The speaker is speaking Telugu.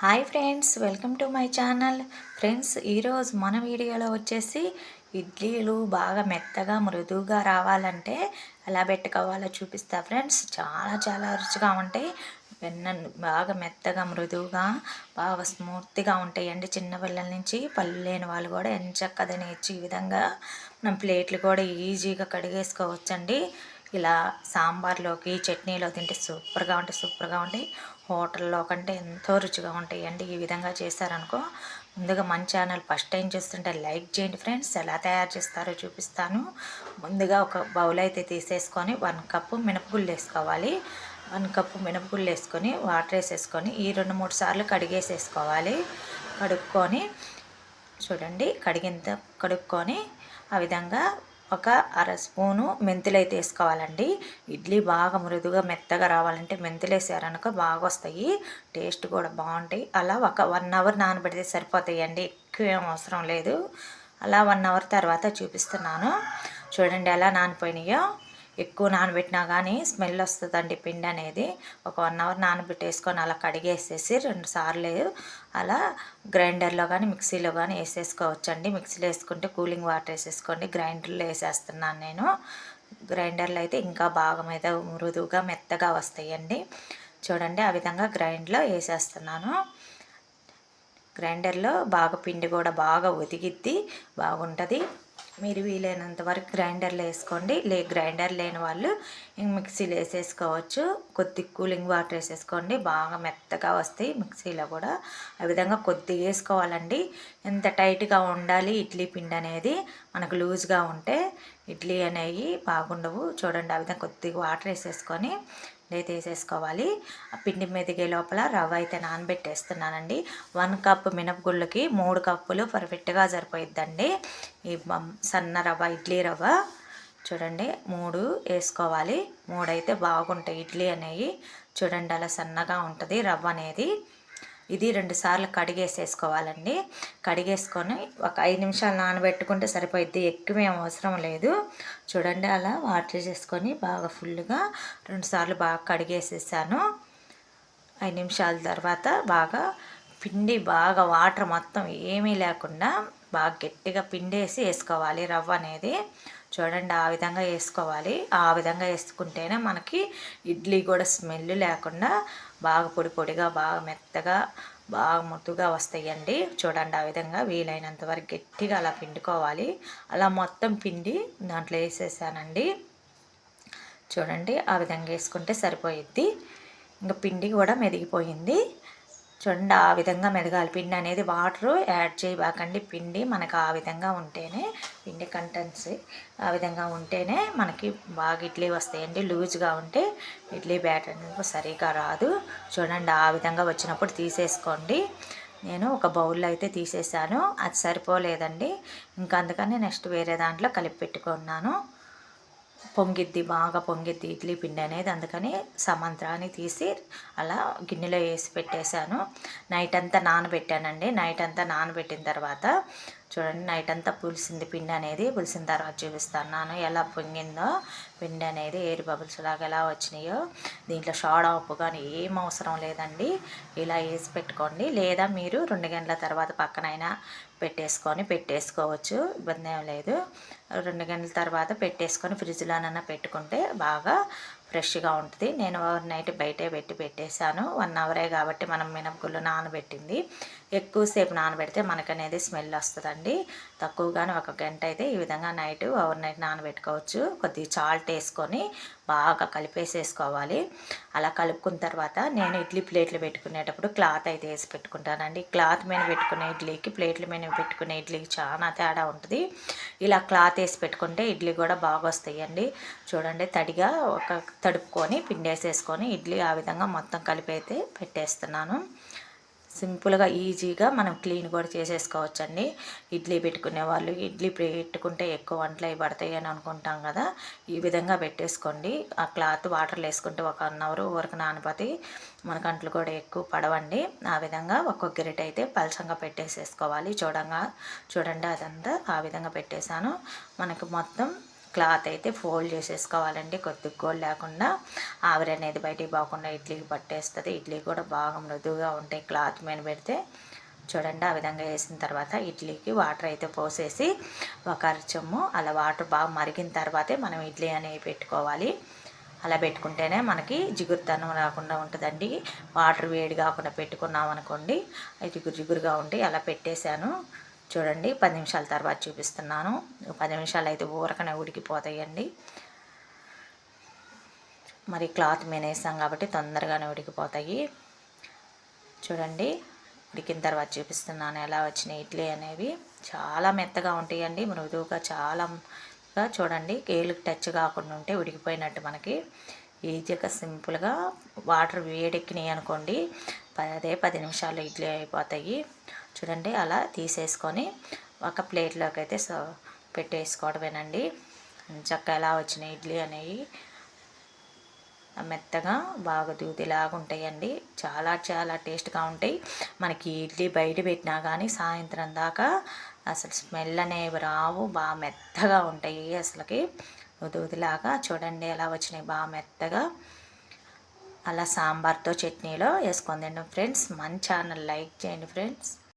Hi friends welcome to my channel. Friends ఈరోజు మన వీడియోలో వచ్చేసి ఇడ్లీలు బాగా మెత్తగా మృదువుగా రావాలంటే ఎలా పెట్టుకోవాలో చూపిస్తా. ఫ్రెండ్స్ చాలా చాలా రుచిగా ఉంటాయి. వెన్న బాగా మెత్తగా మృదువుగా బాగా స్మూత్గా ఉంటాయండి. చిన్నపిల్లల నుంచి పళ్ళు లేని వాళ్ళు కూడా ఎంచక్క తినేయచ్చు ఈ విధంగా మనం ప్లేట్లు కూడా ఈజీగా కడిగేసుకోవచ్చండి. ఇలా సాంబార్లోకి చట్నీలో తింటే సూపర్గా ఉంటాయి సూపర్గా ఉంటాయి. హోటల్లో కంటే ఎంతో రుచిగా ఉంటాయండి. ఈ విధంగా చేశారనుకో ముందుగా మన ఛానల్ ఫస్ట్ టైం చూస్తుంటే లైక్ చేయండి ఫ్రెండ్స్. ఎలా తయారు చేస్తారో చూపిస్తాను. ముందుగా ఒక బౌల్ అయితే తీసేసుకొని వన్ కప్పు మినపగుళ్ళు వేసుకోవాలి. వన్ కప్పు మినపగుళ్ళు వేసుకొని వాటర్ వేసేసుకొని ఈ రెండు మూడు సార్లు కడిగేసేసుకోవాలి. కడుక్కొని చూడండి కడిగిన కడుక్కొని ఆ విధంగా ఒక అర స్పూను మెంతులు అయితే వేసుకోవాలండి. ఇడ్లీ బాగా మృదుగా మెత్తగా రావాలంటే మెంతులు వేసారనుకో బాగా వస్తాయి టేస్ట్ కూడా బాగుంటాయి. అలా ఒక వన్ అవర్ నానబెడితే సరిపోతాయండి. ఎక్కువ ఏం అవసరం లేదు. అలా వన్ అవర్ తర్వాత చూపిస్తున్నాను. చూడండి ఎలా నానిపోయినాయో. ఎక్కువ నానబెట్టినా కానీ స్మెల్ వస్తుందండి పిండి అనేది. ఒక వన్ అవర్ నానబెట్టేసుకొని అలా కడిగేసేసి రెండు సార్లు అలా గ్రైండర్లో కానీ మిక్సీలో కానీ వేసేసుకోవచ్చండి. మిక్సీలో వేసుకుంటే కూలింగ్ వాటర్ వేసేసుకోండి. గ్రైండర్లో వేసేస్తున్నాను నేను. గ్రైండర్లో అయితే ఇంకా బాగా మీద మృదువుగా మెత్తగా వస్తాయండి. చూడండి ఆ విధంగా గ్రైండ్లో వేసేస్తున్నాను. గ్రైండర్లో బాగా పిండి కూడా బాగా ఉతికిద్ది బాగుంటుంది. మీరు వీలైనంత వరకు గ్రైండర్లో వేసుకోండి. లే గ్రైండర్ లేని వాళ్ళు మిక్సీలో వేసేసుకోవచ్చు. కొద్ది కూలింగ్ వాటర్ వేసేసుకోండి. బాగా మెత్తగా వస్తాయి మిక్సీలో కూడా. ఆ విధంగా కొద్దిగా వేసుకోవాలండి. ఎంత టైట్గా ఉండాలి ఇడ్లీ పిండి అనేది మనకు లూజ్గా ఉంటే ఇడ్లీ అనేవి బాగుండవు. చూడండి ఆ విధంగా కొద్దిగా వాటర్ వేసేసుకొని నెయ్యి వేసేసుకోవాలి ఆ పిండి మెదిగే లోపల రవ్వ అయితే నానబెట్టేస్తున్నానండి. వన్ కప్ మినపగుళ్ళకి మూడు కప్పులు పర్ఫెక్ట్గా సరిపోయిద్దండి. ఈ సన్న రవ్వ ఇడ్లీ రవ్వ చూడండి మూడు వేసుకోవాలి. మూడు అయితే బాగుంటాయి. ఇడ్లీ అనేవి చూడండి అలా సన్నగా ఉంటుంది రవ్వ అనేది. ఇది రెండు సార్లు కడిగేసేసుకోవాలండి. కడిగేసుకొని ఒక ఐదు నిమిషాలు నానబెట్టుకుంటే సరిపోయిద్ది. ఎక్కువ ఏం అవసరం లేదు. చూడండి అలా వాటర్ చేసుకొని బాగా ఫుల్గా రెండు సార్లు బాగా కడిగేసేసాను. ఐదు నిమిషాల తర్వాత బాగా పిండి బాగా వాటర్ మొత్తం ఏమీ లేకుండా బాగా గట్టిగా పిండేసి వేసుకోవాలి రవ్వ అనేది. చూడండి ఆ విధంగా వేసుకోవాలి. ఆ విధంగా వేసుకుంటేనే మనకి ఇడ్లీ కూడా స్మెల్ లేకుండా బాగా పొడి పొడిగా బాగా మెత్తగా బాగా ముద్దుగా వస్తాయండి. చూడండి ఆ విధంగా వీలైనంత వరకు గట్టిగా అలా పిండుకోవాలి. అలా మొత్తం పిండి దాంట్లో వేసేసానండి. చూడండి ఆ విధంగా వేసుకుంటే సరిపోయిద్ది. ఇంకా పిండి కూడా మెదిగిపోయింది. చూడండి ఆ విధంగా మెదగాలి. పిండి అనేది వాటర్ యాడ్ చేయబాకండి. పిండి మనకు ఆ విధంగా ఉంటేనే పిండి కంటెంట్స్ ఆ విధంగా ఉంటేనే మనకి బాగా ఇడ్లీ వస్తాయండి. లూజ్గా ఉంటే ఇడ్లీ బ్యాటర్ అనేది సరిగా రాదు. చూడండి ఆ విధంగా వచ్చినప్పుడు తీసేసుకోండి. నేను ఒక బౌల్లో అయితే తీసేసాను. అది సరిపోలేదండి. ఇంకా అందుకని నెక్స్ట్ వేరే దాంట్లో కలిపి పెట్టుకున్నాను. పొంగిద్ది బాగా పొంగిద్ది ఇడ్లీ పిండి అనేది. అందుకని సమంత్రాన్ని తీసి అలా గిన్నెలో వేసి పెట్టేశాను. నైట్ అంతా నానబెట్టానండి. నైట్ అంతా నానబెట్టిన తర్వాత చూడండి నైట్ అంతా పులిసింది పిండి అనేది. పులిసిన తర్వాత చూపిస్తాను నాను ఎలా పొంగిందో. పిండి అనేది ఏరి బబుల్స్ లాగా ఎలా వచ్చినాయో. దీంట్లో షాడా ఉప్పు కానీ ఏం అవసరం లేదండి. ఇలా వేసి పెట్టుకోండి. లేదా మీరు రెండు గంటల తర్వాత పక్కనైనా పెట్టేసుకొని పెట్టేసుకోవచ్చు. ఇబ్బంది ఏం లేదు. రెండు గంటల తర్వాత పెట్టేసుకొని ఫ్రిడ్జ్లోనైనా పెట్టుకుంటే బాగా ఫ్రెష్గా ఉంటుంది. నేను నైట్ బయటే పెట్టి పెట్టేశాను. వన్ అవరే కాబట్టి మనం మినపగుళ్ళు నానబెట్టింది. ఎక్కువసేపు నానబెడితే మనకనేది స్మెల్ వస్తుందండి. తక్కువగానే ఒక గంట అయితే ఈ విధంగా నైట్ ఓవర్ నైట్ నానబెట్టుకోవచ్చు. కొద్దిగా చాల్ట్ వేసుకొని బాగా కలిపేసేసుకోవాలి. అలా కలుపుకున్న తర్వాత నేను ఇడ్లీ ప్లేట్లు పెట్టుకునేటప్పుడు క్లాత్ అయితే వేసి పెట్టుకుంటానండి. క్లాత్ మీద పెట్టుకునే ఇడ్లీకి ప్లేట్ల మీద పెట్టుకునే ఇడ్లీకి చాలా తేడా ఉంటుంది. ఇలా క్లాత్ వేసి పెట్టుకుంటే ఇడ్లీ కూడా బాగా వస్తాయండి చూడండి తడిగా ఒక తడుపుకొని పిండేసేసుకొని ఇడ్లీ ఆ విధంగా మొత్తం కలిపి అయితే పెట్టేస్తున్నాను. సింపుల్గా ఈజీగా మనం క్లీన్ కూడా చేసేసుకోవచ్చండి. ఇడ్లీ పెట్టుకునే వాళ్ళు ఇడ్లీ పెట్టుకుంటే ఎక్కువ వంటలు అవి పడతాయి అని అనుకుంటాం కదా. ఈ విధంగా పెట్టేసుకోండి. ఆ క్లాత్ వాటర్లో వేసుకుంటే ఒక వన్ అవర్ వరకు నానపతి మన కంట్లు కూడా ఎక్కువ పడవండి. ఆ విధంగా ఒక్కొక్క గిరిట అయితే పలసంగా పెట్టేసేసుకోవాలి. చూడంగా చూడండి అదంతా ఆ విధంగా పెట్టేశాను. మనకు మొత్తం క్లాత్ అయితే ఫోల్డ్ చేసేసుకోవాలండి. కొద్దిగోలు లేకుండా ఆవిరి అనేది బయటికి పోకుండా ఇడ్లీకి పట్టేస్తుంది. ఇడ్లీ కూడా బాగా మృదువుగా ఉంటాయి క్లాత్ మీద పెడితే. చూడండి ఆ విధంగా వేసిన తర్వాత ఇడ్లీకి వాటర్ అయితే పోసేసి ఒక అరచమ్ము అలా వాటర్ బాగా మరిగిన తర్వాతే మనం ఇడ్లీ అనేవి పెట్టుకోవాలి. అలా పెట్టుకుంటేనే మనకి జిగురుతనం రాకుండా ఉంటుందండి. వాటర్ వేడి కాకుండా పెట్టుకున్నాం అనుకోండి అది జిగురు జిగురుగా ఉండి అలా పెట్టేశాను. చూడండి పది నిమిషాల తర్వాత చూపిస్తున్నాను. పది నిమిషాలు అయితే ఊరకనే ఉడికిపోతాయండి. మరి క్లాత్ మేనేసాం కాబట్టి తొందరగానే ఉడికిపోతాయి. చూడండి ఉడికిన తర్వాత చూపిస్తున్నాను ఎలా వచ్చినాయి ఇడ్లీ అనేవి. చాలా మెత్తగా ఉంటాయండి మృదువుగా చాలా చూడండి కేలుకి టచ్ కాకుండా ఉంటే ఉడికిపోయినట్టు మనకి. ఈజీగా సింపుల్గా వాటర్ వేడెక్కినాయి అనుకోండి. పదే పది నిమిషాలు ఇడ్లీ అయిపోతాయి. చూడండి అలా తీసేసుకొని ఒక ప్లేట్లోకి అయితే సో పెట్టేసుకోవడమేనండి. చక్క ఎలా వచ్చినాయి ఇడ్లీ అనేవి? మెత్తగా బాగా దూదిలాగా ఉంటాయండి. చాలా చాలా టేస్ట్గా ఉంటాయి. మనకి ఇడ్లీ బయట పెట్టినా కానీ సాయంత్రం దాకా అసలు స్మెల్ అనేవి రావు. బాగా మెత్తగా ఉంటాయి అసలుకి. ఉదులాగా చూడండి ఎలా వచ్చినాయి. బాగా మెత్తగా అలా సాంబార్తో చట్నీలో వేసుకొని తింటాం ఫ్రెండ్స్. మన ఛానల్ లైక్ చేయండి ఫ్రెండ్స్.